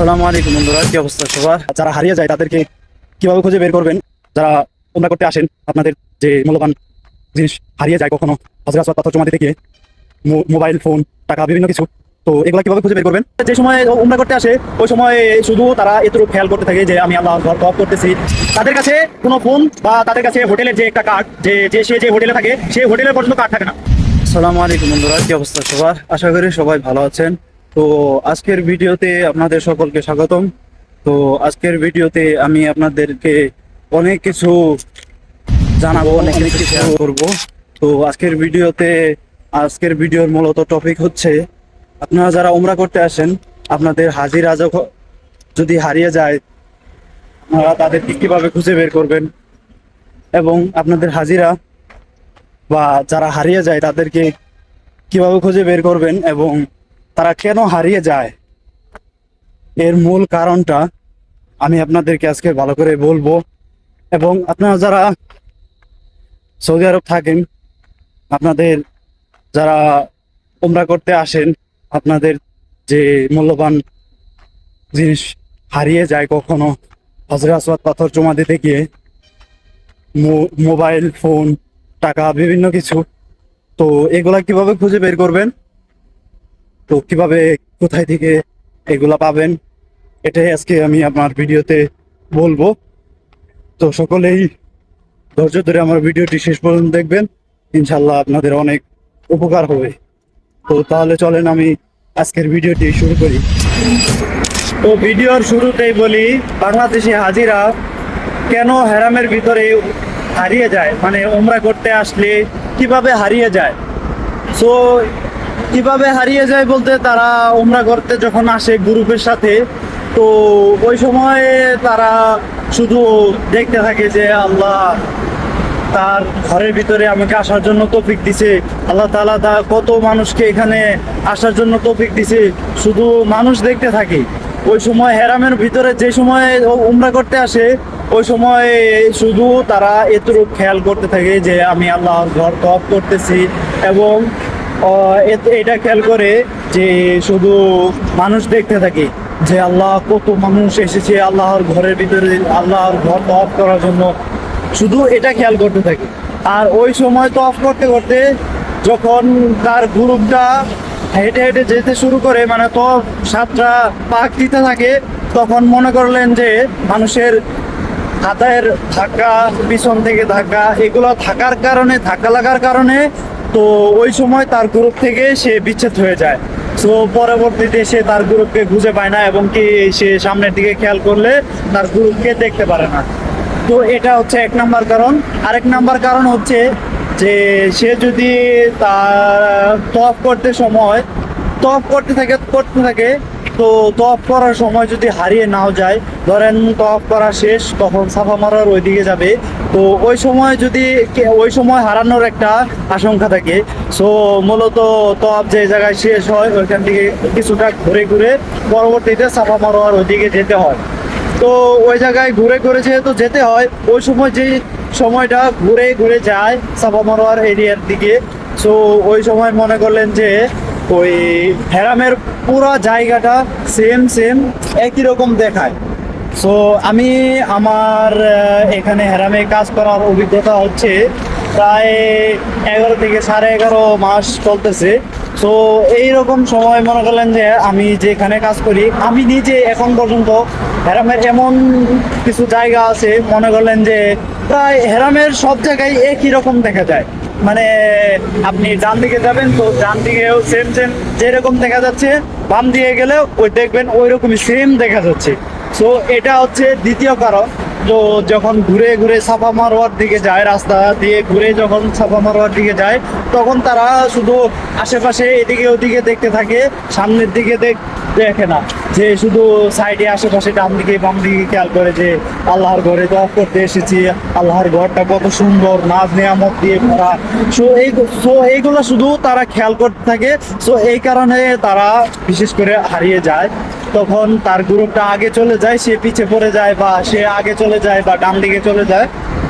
আসসালামু আলাইকুম বন্ধুরা, কি অবস্থা সবার? যারা হারিয়ে যায়, তাদেরকে কীভাবে খুঁজে বের করবেন? যারা তোমরা করতে আসেন, আপনাদের যে মূল্যবান জিনিস হারিয়ে যায় কখনো হজরা আসবাদ পাথর জমা দিতে গিয়ে মোবাইল ফোন, টাকা, বিভিন্ন কিছু, তো এগুলো কীভাবে খুঁজে বের করবেন? যে সময় উমরা করতে আসে, ওই সময় শুধু তারা এতটুকু খেয়াল করতে থাকে যে আমি আল্লাহ ঘর কপ করতেছি। তাদের কাছে কোনো ফোন বা তাদের কাছে হোটেলের যে একটা কার্ড যে যে সে যে হোটেলে থাকে সেই হোটেলের পর্যন্ত কার্ড থাকে না। আসসালামু আলাইকুম বন্ধুরা, কি অবস্থা সবার? আশা করি সবাই ভালো আছেন। তো আজকের ভিডিওতে আপনাদের সকলকে স্বাগতম। তো আজকের ভিডিওতে আমি আপনাদেরকে অনেক কিছু জানাব, অনেক কিছু শেয়ার করব। তো আজকের ভিডিওতে, আজকের ভিডিওর মূলত টপিক হচ্ছে, আপনারা যারা উমরা করতে আসেন, আপনাদের হাজিরা যখন যদি হারিয়ে যায়, আপনারা তাদেরকে কীভাবে খুঁজে বের করবেন? এবং আপনাদের হাজিরা বা যারা হারিয়ে যায়, তাদেরকে কীভাবে খুঁজে বের করবেন? এবং তারা কেন হারিয়ে যায়? এর মূল কারণটা আমি আপনাদেরকে আজকে ভালো করে বলব। এবং আপনারা যারা সৌদি আরব থাকেন, আপনাদের যারা উমরা করতে আসেন, আপনাদের যে মূল্যবান জিনিস হারিয়ে যায় কখনো হজরে আসওয়াদ পাথর জমা দিতে গিয়ে মোবাইল ফোন, টাকা, বিভিন্ন কিছু, তো এগুলা কীভাবে খুঁজে বের করবেন? তো কীভাবে কোথায় থেকে এগুলা পাবেন, এটাই আজকে আমি আমার ভিডিওতে বলব। তো সকলেই ধৈর্য ধরে আমার ভিডিওটি শেষ পর্যন্ত দেখবেন ইনশাল্লাহ আপনাদের অনেক উপকার হবে। তো তাহলে চলেন আমি আজকের ভিডিওটি শুরু করি। তো ভিডিওর শুরুতেই বলি, বাংলাদেশি হাজিরা কেন হেরামের ভিতরে হারিয়ে যায়? মানে ওমরা করতে আসলে কীভাবে হারিয়ে যায়? সো কীভাবে হারিয়ে যায় বলতে তারা ওমরা করতে যখন আসে গ্রুপের সাথে, তো ওই সময় তারা শুধু দেখতে থাকে যে আল্লাহ তার ঘরের ভিতরে আমাকে আসার জন্য তৌফিক দিছে, আল্লাহ তাআলা তা কত মানুষকে এখানে আসার জন্য তৌফিক দিছে, শুধু মানুষ দেখতে থাকে। ওই সময় হেরামের ভিতরে যে সময় উমরা করতে আসে, ওই সময় শুধু তারা এতটুকু খেয়াল করতে থাকে যে আমি আল্লাহর ঘর তফ করতেছি এবং এটা খেয়াল করে যে শুধু মানুষ দেখতে থাকে, যে আল্লাহ কত মানুষ এসেছে আল্লাহর ঘরের ভিতরে, আল্লাহর ঘর তপ করার জন্য। শুধু এটা খেয়াল করতে থাকে। আর ওই সময় তো অফ করতে করতে যখন তার গ্রুপটা হেঁটে হেঁটে যেতে শুরু করে মানে তো সাতটা পাক দিতে থাকে, তখন মনে করলেন যে মানুষের হাতের ধাক্কা, পিছন থেকে ধাক্কা, এগুলো থাকার কারণে, ধাক্কা লাগার কারণে তো ওই সময় তার গ্রুপ থেকে সে বিচ্ছেদ হয়ে যায়। তো পরবর্তীতে সে তার গ্রুপকে খুঁজে পায় না এবং কি সে সামনের দিকে খেয়াল করলে তার গ্রুপকে দেখতে পারে না। তো এটা হচ্ছে এক নাম্বার কারণ। আরেক নাম্বার কারণ হচ্ছে যে সে যদি তার তফ করতে সময় তফ করতে থাকে করতে থাকে তো তফ করার সময় যদি হারিয়ে নাও যায়, ধরেন তফ করা শেষ, তখন সাফা মারার ওইদিকে যাবে। তো ওই সময় যদি ওই সময় হারানোর একটা আশঙ্কা থাকে। সো মূলত তফ যে জায়গায় শেষ হয়, ওইখান থেকে কিছুটা ঘুরে ঘুরে পরবর্তীতে সাফা মারোয়ার ওইদিকে যেতে হয়। তো ওই জায়গায় ঘুরে ঘুরে যেহেতু যেতে হয়, ওই সময় যে সময়টা ঘুরে ঘুরে যায় সাফা মারোয়ার এরিয়ার দিকে। সো ওই সময় মনে করলেন যে ওই হেরামের পুরা জায়গাটা সেম সেম একই রকম দেখায়। সো আমি আমার এখানে হেরামে কাজ করার অভিজ্ঞতা হচ্ছে প্রায় এগারো থেকে সাড়ে এগারো মাস চলতেছে। তো এইরকম সময় মনে করলেন যে আমি যেখানে কাজ করি, আমি নিজে এখন পর্যন্ত হেরামের এমন কিছু জায়গা আছে, মনে করলেন যে প্রায় হেরামের সব জায়গায় একই রকম দেখা যায়। মানে আপনি ডান দিকে যাবেন, তো ডান দিকেও সেম সেম যেরকম দেখা যাচ্ছে, বাম দিকে গেলে ওই দেখবেন ওই রকমই সেম দেখা যাচ্ছে। সো এটা হচ্ছে দ্বিতীয় কারণ। তো যখন ঘুরে ঘুরে সাফা মারোয়ার দিকে যায়, রাস্তা দিয়ে ঘুরে যখন সাফা মারোয়ার দিকে যায়, তখন তারা শুধু আশেপাশে এদিকে ওদিকে দেখতে থাকে, সামনের দিকে দেখ না। যে শুধু সাইডে আশেপাশে ডান দিকে, বাম দিকে খেয়াল করে যে আল্লাহর ঘরে অফ করতে এসেছি, আল্লাহর ঘরটা কত সুন্দর, নাজ নিয়ামত দিয়ে ভরা। সো এই, সো এইগুলো শুধু তারা খেয়াল করতে থাকে, সো এই কারণে তারা বিশেষ করে হারিয়ে যায়। তখন তার গ্রুপটা আগে চলে যায়, সে পিছে পড়ে যায় বা সে আগে চলে যায় বা ডান দিকে চলে যায়।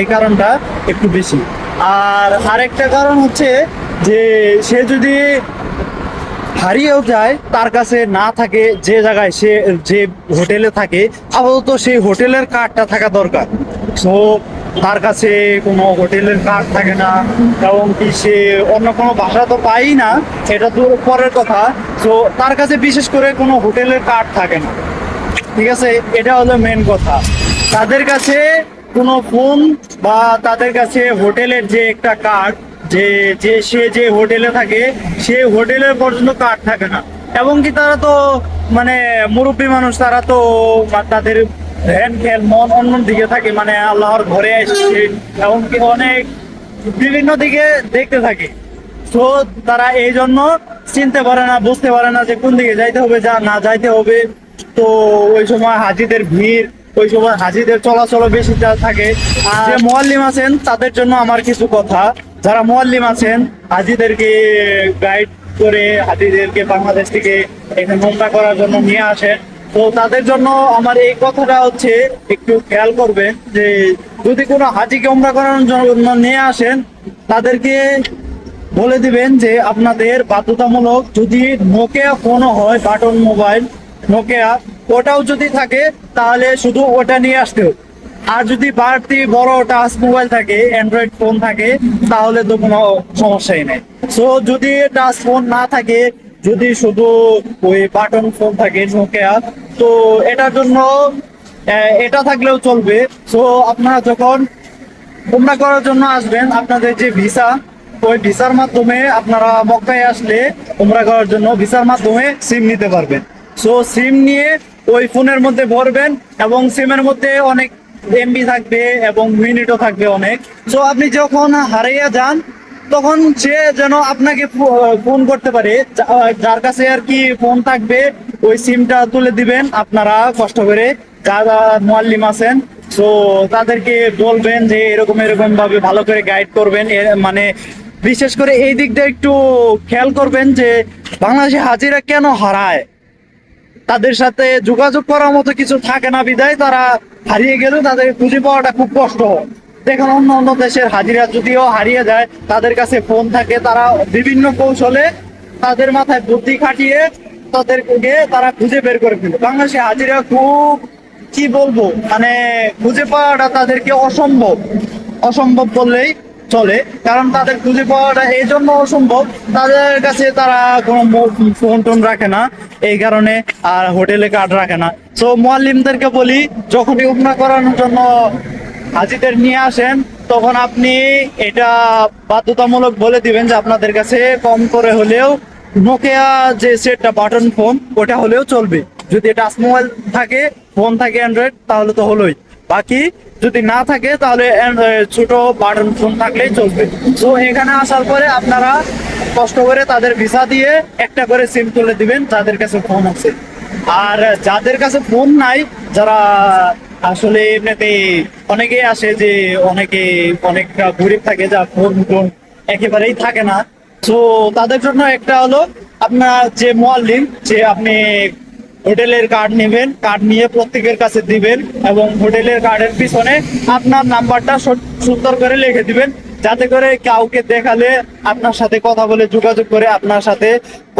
এই কারণটা একটু বেশি। আর আরেকটা কারণ হচ্ছে যে সে যদি হারিয়েও যায়, তার কাছে না থাকে, যে জায়গায় সে, যে হোটেলে থাকে, আপাতত সেই হোটেলের কার্ডটা থাকা দরকার। সো তার কাছে কোনো হোটেলের কার্ড থাকে না, এবং কি সে অন্য কোনো ভাষা তো পাই না, এটা তো পরের কথা। তো তার কাছে বিশেষ করে কোনো হোটেলের কার্ড থাকে না। ঠিক আছে? এটা হলো মেন কথা। তাদের কাছে কোনো ফোন বা তাদের কাছে হোটেলের যে একটা কার্ড, যে যে সে যে হোটেলে থাকে, সে হোটেলের পর্যন্ত কার্ড থাকে না। এবং কি তারা তো মানে মুরব্বী মানুষ, তারা তো তাদের ধ্যান, খেল, মন অন্য দিকে থাকে মানে আল্লাহর ঘরে এসেছে এবং কি অনেক বিভিন্ন দিকে দেখতে থাকে। তো তারা এই জন্য চিনতে পারে না, বুঝতে পারে না যে কোন দিকে যাইতে হবে, যা না যাইতে হবে। তো ওই সময় হাজিদের ভিড়, ওই সময় হাজিদের চলাচল বেশি যা থাকে। যে মোয়াল্লিম আছেন, তাদের জন্য আমার কিছু কথা। যারা মোয়াল্লিম আছেন, হাজিদেরকে গাইড করে, হাজিদেরকে বাংলাদেশ থেকে এখানে নোংরা করার জন্য নিয়ে আসেন। তো তাদের জন্য আমার এই কথাটা হচ্ছে, একটু খেয়াল করবেন যে যদি কোনো হাজিকে ওমরা করানোর জন্য নিয়ে আসেন, তাদেরকে বলে দিবেন যে আপনাদের বাধ্যতামূলক যদি নোকিয়া ফোনও হয়, বাটন মোবাইল নোকিয়া ওটাও যদি থাকে, তাহলে শুধু ওটা নিয়ে আসতে আর যদি বাড়তি বড় টাচ মোবাইল থাকে অ্যান্ড্রয়েড ফোন থাকে, তাহলে তো কোনো সমস্যাই নেই। সো যদি টাচ ফোন না থাকে যদি শুধু ওই বাটন ফোন থাকে নোকিয়া তো এটার জন্য এটা থাকলেও চলবে। সো আপনারা যখন উমরা করার জন্য আসবেন, আপনাদের যে ভিসা ওই ভিসার মাধ্যমে আপনারা মক্কায় আসলে উমরা করার জন্য ভিসার মাধ্যমে সিম নিতে পারবেন। সো সিম নিয়ে ওই ফোনের মধ্যে ভরবেন এবং সিমের মধ্যে অনেক এমবি থাকবে এবং মিনিটও থাকবে অনেক। সো আপনি যখন হারিয়ে যান তখন সে যেন আপনাকে ফোন করতে পারে। যার কাছে আর কি ফোন থাকবে, ওই সিমটা তুলে দিবেন আপনারা কষ্ট করে। যারা মোয়াল্লিম আছেন সো তাদেরকে বলবেন যে এরকম এরকম ভাবে ভালো করে গাইড করবেন। মানে বিশেষ করে এই দিকটা একটু খেয়াল করবেন যে বাংলাদেশে হাজিরা কেন হারায়? তাদের সাথে যোগাযোগ করার মতো কিছু থাকে না বিদায়, তারা হারিয়ে গেলেও তাদের খুঁজে পাওয়াটা খুব কষ্ট। হয় দেখুন, অন্য অন্য দেশের হাজিরা যদিও হারিয়ে যায়, তাদের কাছে ফোন থাকে, তারা বিভিন্ন কৌশলে তাদের মাথায় বুদ্ধি খাটিয়ে তাদেরকে তারা খুঁজে বের করে ফেলে। বাংলাদেশে হাজিরা খুব, কি বলব মানে খুঁজে পাওয়াটা তাদেরকে অসম্ভব অসম্ভব বললেই চলে। কারণ তাদের খুঁজে পাওয়াটা এই জন্য অসম্ভব, তাদের কাছে তারা কোনো ফোন টোন রাখে না, এই কারণে আর হোটেলে কার্ড রাখে না। তো মোয়াল্লিমদেরকে বলি, যখনই উপনা করানোর জন্য হাজিদের নিয়ে আসেন, তখন আপনি এটা বাধ্যতামূলক বলে দিবেন যে আপনাদের কাছে কম করে হলেও নোকিয়া যে সেটটা বাটন ফোন ওটা হলেও চলবে। যদি টাচ মোবাইল থাকে ফোন থাকে অ্যান্ড্রয়েড তাহলে তো হলোই। বাকি যদি না থাকে, তাহলে ছোট বাটন ফোন থাকলেই চলবে। তো এখানে আসার পরে আপনারা কষ্ট করে তাদের ভিসা দিয়ে একটা করে সিম তুলে দিবেন, যাদের কাছে ফোন আছে। আর যাদের কাছে ফোন নাই, যারা আসলে এমনিতে অনেকে আসে যে অনেকে অনেকটা গরিব থাকে যা ফোন টোন একেবারেই থাকে না। তো তাদের জন্য একটা হলো আপনার যে মোয়াল্লিম, যে আপনি হোটেলের কার্ড নেবেন কার্ড নিয়ে প্রত্যেকের কাছে দিবেন এবং হোটেলের কার্ডের পিছনে আপনার নাম্বারটা সুন্দর করে লিখে দিবেন। যাতে করে কাউকে দেখালে আপনার সাথে কথা বলে, যোগাযোগ করে আপনার সাথে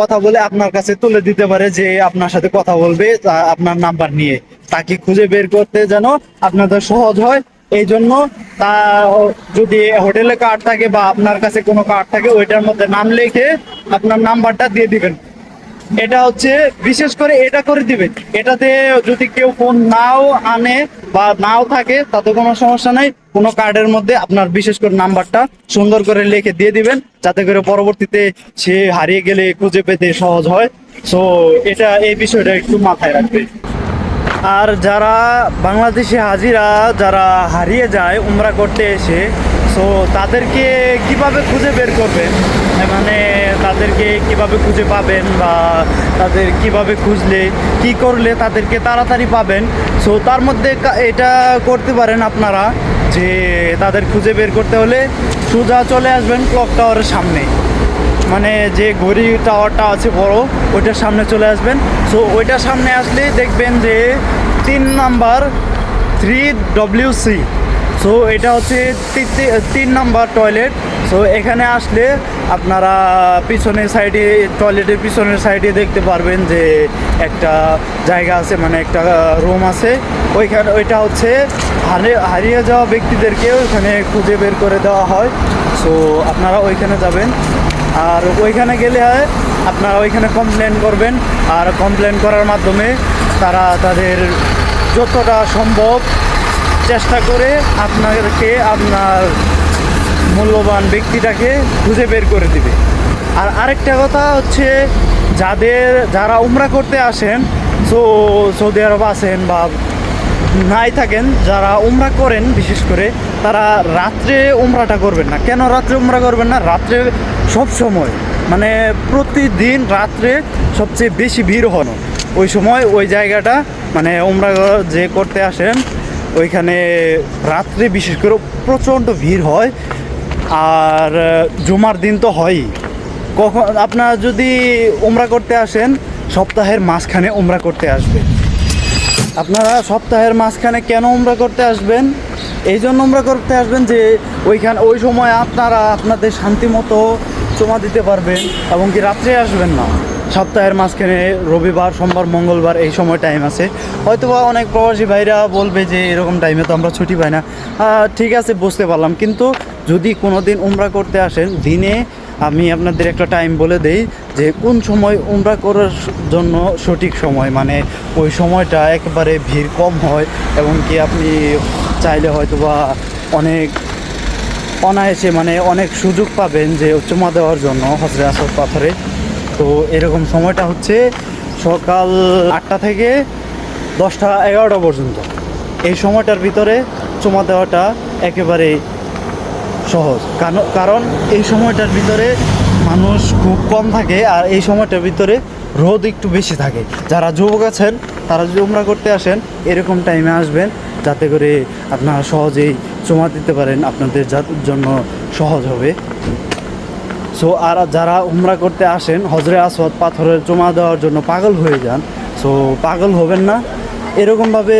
কথা বলে আপনার কাছে তুলে দিতে পারে যে আপনার সাথে কথা বলবে আপনার নাম্বার নিয়ে। তাকে খুঁজে বের করতে যেন আপনাদের সহজ হয়। এই জন্য তা যদি হোটেলে কার্ড থাকে বা আপনার কাছে কোনো কার্ড থাকে, ওইটার মধ্যে নাম লিখে আপনার নাম্বারটা দিয়ে দিবেন। এটা হচ্ছে বিশেষ করে এটা করে দিবেন। এটাতে যদি কেউ ফোন নাও আনে বা নাও থাকে, তাতে কোনো সমস্যা নাই। কোনো কার্ডের মধ্যে আপনার বিশেষ করে নাম্বারটা সুন্দর করে লিখে দিয়ে দিবেন, যাতে করে পরবর্তীতে সে হারিয়ে গেলে খুঁজে পেতে সহজ হয়। সো এটা এই বিষয়টা একটু মাথায় রাখবে আর যারা বাংলাদেশি হাজিরা, যারা হারিয়ে যায় উমরা করতে এসে সো তাদেরকে কীভাবে খুঁজে বের করবেন? মানে তাদেরকে কীভাবে খুঁজে পাবেন বা তাদের কীভাবে খুঁজলে, কি করলে তাদেরকে তাড়াতাড়ি পাবেন? সো তার মধ্যে এটা করতে পারেন আপনারা, যে তাদের খুঁজে বের করতে হলে সোজা চলে আসবেন ক্লক টাওয়ারের সামনে। মানে যে ঘড়ি টাওয়ারটা আছে বড়, ওইটার সামনে চলে আসবেন। সো ওইটার সামনে আসলে দেখবেন যে তিন number three W C. So এটা হচ্ছে তিন নাম্বার টয়লেট। সো এখানে আসলে আপনারা পিছনের সাইডে, টয়লেটের পিছনের সাইডে দেখতে পারবেন যে একটা জায়গা আছে মানে একটা রুম আছে। ওইখানে, ওইটা হচ্ছে হারিয়ে হারিয়ে যাওয়া ব্যক্তিদেরকে ওইখানে খুঁজে বের করে দেওয়া হয়। সো আপনারা ওইখানে যাবেন। আর ওইখানে গেলে হয় আপনারা ওইখানে কমপ্লেন করবেন। আর কমপ্লেন করার মাধ্যমে তারা তাদের যতটা সম্ভব চেষ্টা করে আপনাকে আপনার মূল্যবান ব্যক্তিটাকে খুঁজে বের করে দিবে। আর আরেকটা কথা হচ্ছে যাদের, যারা উমরা করতে আসেন, সো, সৌদি আরব আসেন বা নাই থাকেন, যারা উমরা করেন বিশেষ করে তারা রাত্রে উমরাটা করবেন না। কেন রাত্রে উমরা করবেন না? রাত্রে সব সময় মানে প্রতিদিন রাত্রে সবচেয়ে বেশি ভিড় হন। ওই সময় ওই জায়গাটা মানে উমরা যে করতে আসেন, ওইখানে রাত্রে বিশেষ করে প্রচণ্ড ভিড় হয়। আর, জুমার দিন তো হয়ই। কখন, আপনারা যদি উমরা করতে আসেন, সপ্তাহের মাঝখানে উমরা করতে আসবেন। আপনারা সপ্তাহের মাঝখানে কেন উমরা করতে আসবেন? এই জন্য আমরা করতে আসবেন যে ওইখান ওই সময় আপনারা আপনাদের শান্তি মতো জমা দিতে পারবেন এবং কি রাত্রে আসবেন না। সপ্তাহের মাঝখানে রবিবার, সোমবার, মঙ্গলবার এই সময় টাইম আছে। হয়তো বা অনেক প্রবাসী ভাইরা বলবে যে এরকম টাইমে তো আমরা ছুটি পাই না। ঠিক আছে, বুঝতে পারলাম। কিন্তু যদি কোনো দিন উমরা করতে আসেন, দিনে আমি আপনাদের একটা টাইম বলে দেই যে কোন সময় উমরা করার জন্য সঠিক সময়? মানে ওই সময়টা একেবারে ভিড় কম হয় এবং কি আপনি চাইলে হয়তো বা অনেক অনায়াসে মানে অনেক সুযোগ পাবেন যে চুমা দেওয়ার জন্য হজরে আসর পাথরে। তো এরকম সময়টা হচ্ছে সকাল আটটা থেকে দশটা এগারোটা পর্যন্ত। এই সময়টার ভিতরে চুমা দেওয়াটা একেবারেই সহজ। কারণ এই সময়টার ভিতরে মানুষ খুব কম থাকে আর এই সময়টার ভিতরে রোদ একটু বেশি থাকে। যারা যুবক আছেন, তারা যদি উমরা করতে আসেন, এরকম টাইমে আসবেন যাতে করে আপনারা সহজেই জমা দিতে পারেন, আপনাদের জন্য সহজ হবে। সো আর যারা উমরা করতে আসেন হজরে আসওয়াদ পাথরের জমা দেওয়ার জন্য পাগল হয়ে যান। সো পাগল হবেন না। এরকমভাবে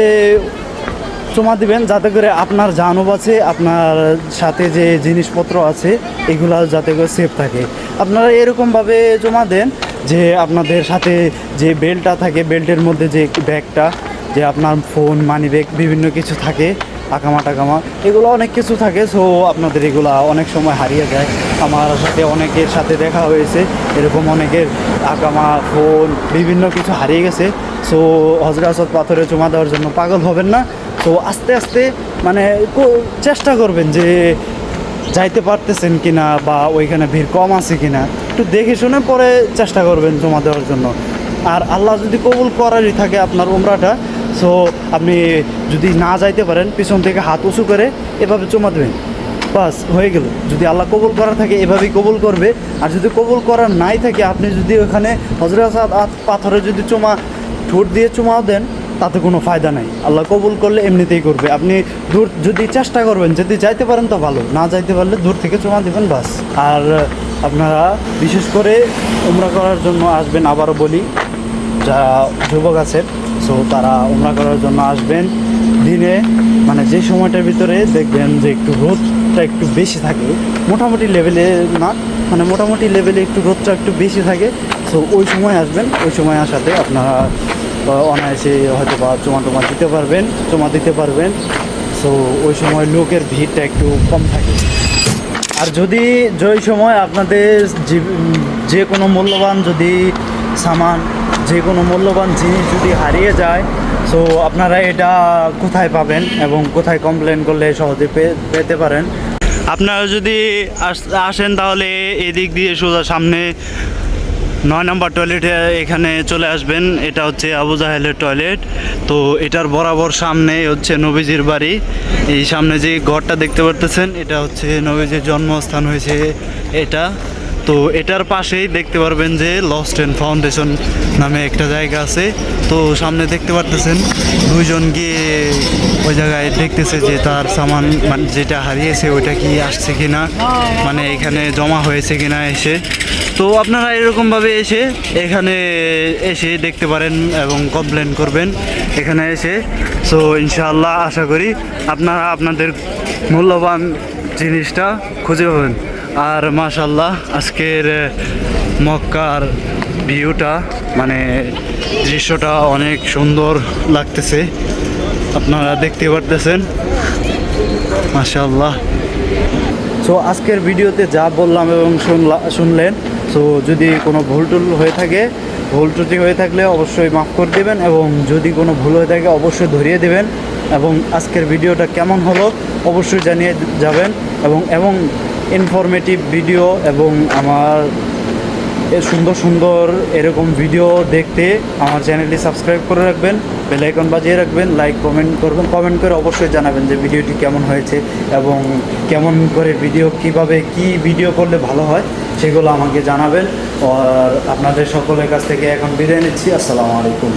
জমা দিবেন যাতে করে আপনার জানও আছে আপনার সাথে যে জিনিসপত্র আছে, এগুলো যাতে করে সেফ থাকে। আপনারা এরকমভাবে জমা দেন যে আপনাদের সাথে যে বেল্টটা থাকে বেল্টের মধ্যে যে ব্যাগটা, যে আপনার ফোন মানি ব্যাগ বিভিন্ন কিছু থাকে, আকামা টাকামা, এগুলো অনেক কিছু থাকে। সো আপনাদের এগুলা অনেক সময় হারিয়ে যায়। আমার সাথে অনেকের সাথে দেখা হয়েছে, এরকম অনেকের আকামা ফোন বিভিন্ন কিছু হারিয়ে গেছে। সো হজরাসত পাথরে জমা দেওয়ার জন্য পাগল হবেন না। তো আস্তে আস্তে মানে কো- চেষ্টা করবেন যে যাইতে পারতেছেন কিনা বা ওইখানে ভিড় কম আছে কিনা। একটু দেখে শুনে পরে চেষ্টা করবেন জমা দেওয়ার জন্য। আর আল্লাহ যদি কবুল করারই থাকে আপনার উমরাটা সো আপনি যদি না যাইতে পারেন, পিছন থেকে হাত উঁচু করে এভাবে জমা দেবেন। বাস, হয়ে গেল। যদি আল্লাহ কবুল করা থাকে, এভাবেই কবুল করবে। আর যদি কবুল করার নাই থাকে, আপনি যদি ওখানে হজরত পাথরে যদি চুমা ঠোঁট দিয়ে চুমাও দেন তাতে কোনো ফায়দা নাই। আল্লাহ কবুল করলে এমনিতেই করবে। আপনি দূর যদি চেষ্টা করবেন, যদি যাইতে পারেন তো ভালো, না যাইতে পারলে দূর থেকে চুমা দেবেন বাস। আর আপনারা বিশেষ করে উমরা করার জন্য আসবেন, আবারও বলি যারা যুবক আছে সো তারা উমরা করার জন্য আসবেন। দিনে মানে যে সময়টার ভিতরে দেখবেন যে একটু রোদটা একটু বেশি থাকে, মোটামুটি লেভেলে না মানে মোটামুটি লেভেলে একটু রোদটা একটু বেশি থাকে সো ওই সময় আসবেন, ওই সময় আসাতে আপনারা অনায়াসে হয়তো বা জমা টমা দিতে পারবেন জমা দিতে পারবেন। সো ওই সময় লোকের ভিড়টা একটু কম থাকে। আর যদি যেই সময় আপনাদের যে- কোনো মূল্যবান যদি সামান, যে কোনো মূল্যবান জিনিস যদি হারিয়ে যায় সো আপনারা এটা কোথায় পাবেন এবং কোথায় কমপ্লেন করলে সহজে পেতে পারেন? আপনারা যদি আসেন তাহলে এদিক দিয়ে সোজা সামনে নয় নম্বর টয়লেটে এখানে চলে আসবেন। এটা হচ্ছে আবু জাহেলের টয়লেট তো এটার বরাবর সামনে হচ্ছে নবীজির বাড়ি। এই সামনে যে ঘরটা দেখতে পারতেছেন, এটা হচ্ছে নবীজির জন্মস্থান হয়েছে এটা। তো এটার পাশেই দেখতে পারবেন যে লস্ট অ্যান্ড ফাউন্ডেশন নামে একটা জায়গা আছে। তো সামনে দেখতে পারতেছেন, দুইজন গিয়ে ওই জায়গায় দেখতেছে যে তার সামান মানে যেটা হারিয়েছে ওইটা কি আসছে কি না মানে এখানে জমা হয়েছে কি না এসে। তো আপনারা এরকমভাবে এসে এখানে এসে দেখতে পারেন এবং কমপ্লেন করবেন এখানে এসে। সো ইনশাআল্লাহ আশা করি আপনারা আপনাদের মূল্যবান জিনিসটা খুঁজে পাবেন। আর মাশাল্লাহ আজকের মক্কার ভিউটা মানে দৃশ্যটা অনেক সুন্দর লাগতেছে। আপনারা দেখতে পারতেছেন। মাশাল্লাহ সো আজকের ভিডিওতে যা বললাম এবং শুনলা, শুনলেন সো যদি কোনো ভুল টুল হয়ে থাকে, ভুল ত্রুটি হয়ে থাকলে অবশ্যই মাফ করে দেবেন এবং যদি কোনো ভুল হয়ে থাকে, অবশ্যই ধরিয়ে দেবেন এবং আজকের ভিডিওটা কেমন হলো, অবশ্যই জানিয়ে যাবেন এবং এবং ইনফরমেটিভ ভিডিও এবং আমার সুন্দর সুন্দর এরকম ভিডিও দেখতে আমার চ্যানেলটি সাবস্ক্রাইব করে রাখবেন বেল আইকন বাজিয়ে রাখবেন লাইক কমেন্ট করবেন কমেন্ট করে অবশ্যই জানাবেন যে ভিডিওটি কেমন হয়েছে এবং কেমন করে ভিডিও কীভাবে কি ভিডিও করলে ভালো হয়, সেগুলো আমাকে জানাবেন। আর আপনাদের সকলের কাছ থেকে এখন বিদায় নিচ্ছি, আসসালামু আলাইকুম।